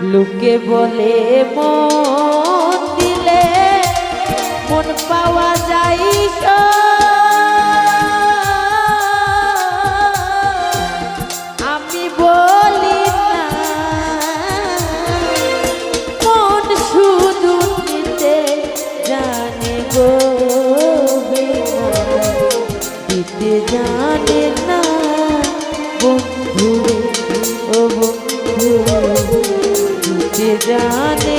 লোকে বলে, মন দিলে মন পাওয়া যায়। আমি বলি না, মন শুধু নিতে জানে গো দিতে জানে জানে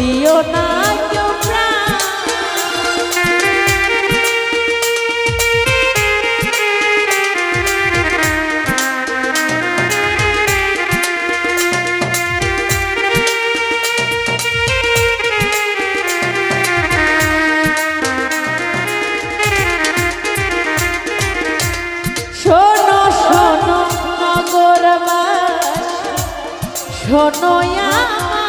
দিও না কেউ শোনো শোনো নগরবাস। শোনো আমার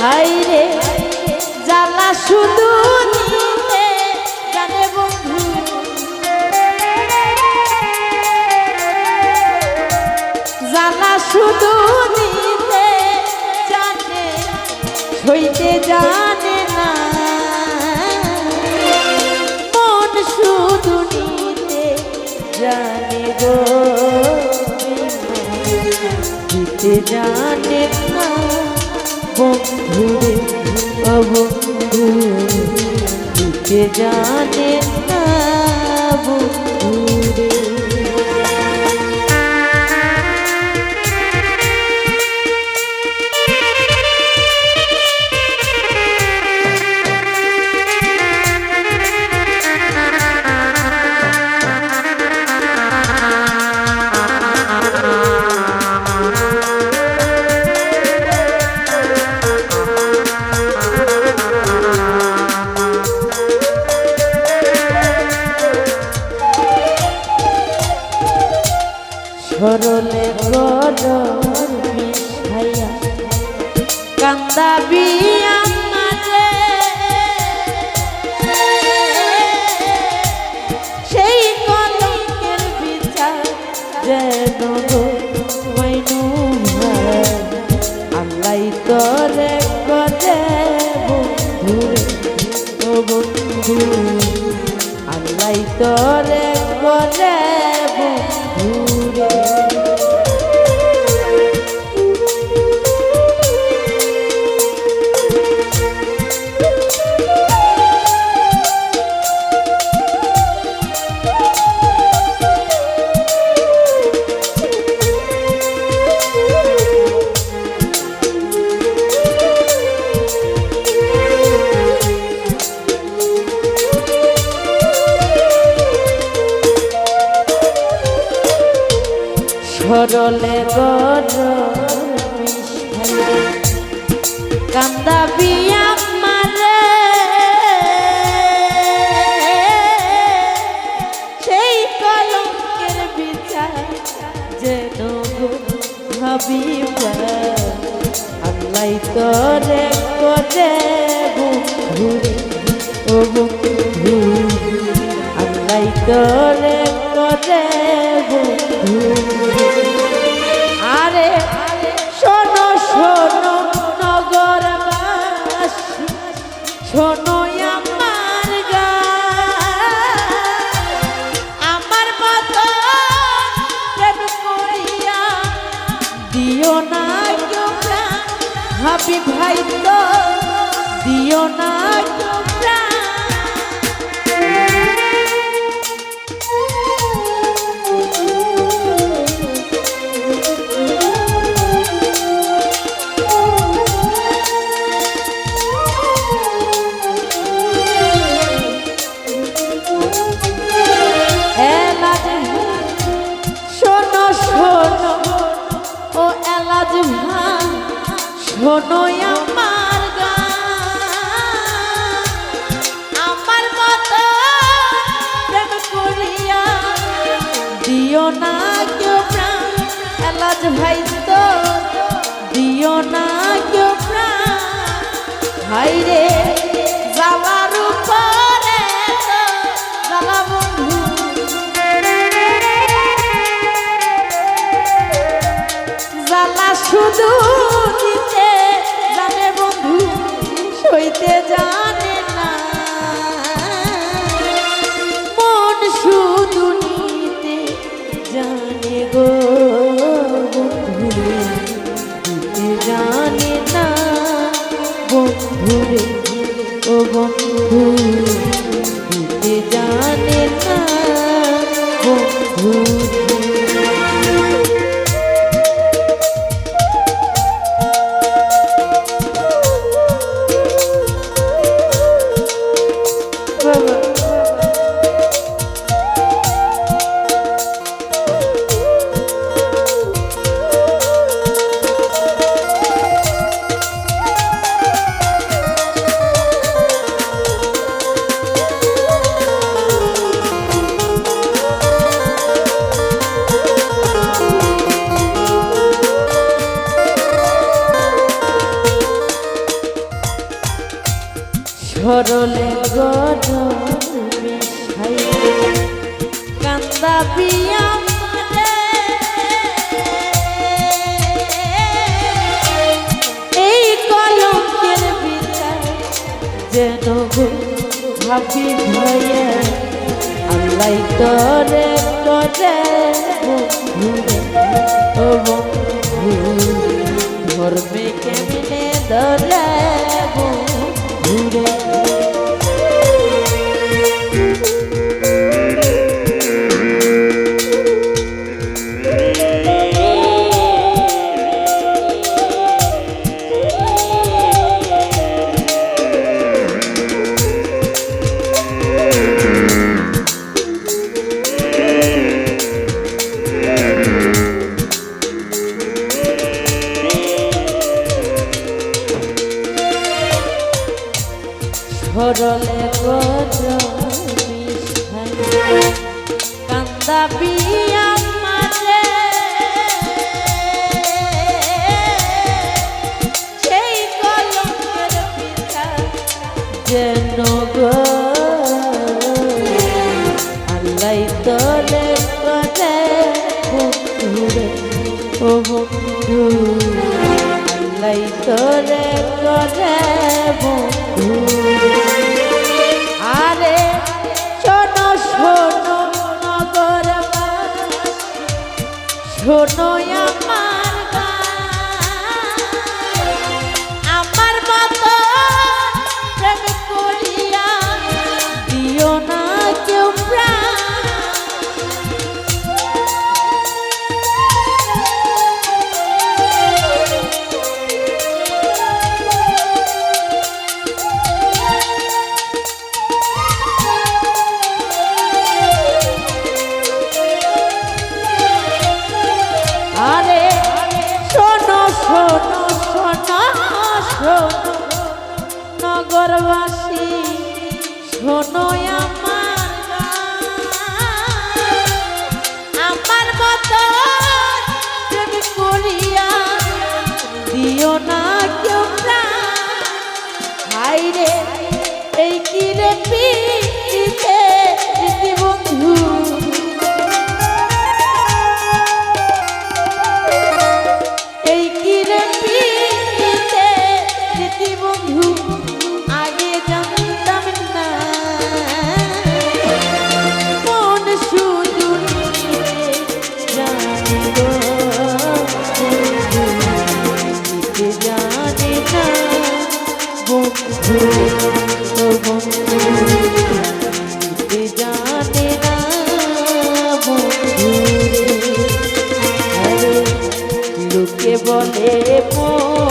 হাই রে শুধু জানে শুধু নিতে জানে জানে না। মন শুধু নিতে জানে গো। দিতে জানে না। বন্ধু রে যাতে বন্ধু সরলে কর কান্দাবি সরলে গরম কান্দা বিয়া মারে সেই কলঙ্কের বিচার যেন ভাবিবা। আল্লাহ তরে করে আল্লাহ তরে করে বন্ধু। দিও না এলাজ ভাই তো দিও না কেউ প্রাণ। ভাই রে জ্বালার উপরে জ্বালা বন্ধু। জ্বালা শুধু রে ও বন্ধু। সরলে গরমে ছাই কান্দা পিয়া। এই কলঙ্কের বিচার যেন ভাবি ভয়ে আল্লাহ তরে বন্ধুরে ও বন্ধু ধর্মে কেমনে ধরে বন্ধুরে সরলে কান্দা বিয়া মাঝে সেই কলঙ্কের পিতা যেন গো আল্লাহ তোরে করে বন্ধুরে, ও বন্ধু আল্লাহ তোরে করে বন্ধু শোনো নগর শোনো আমার রে পিতে বলে পো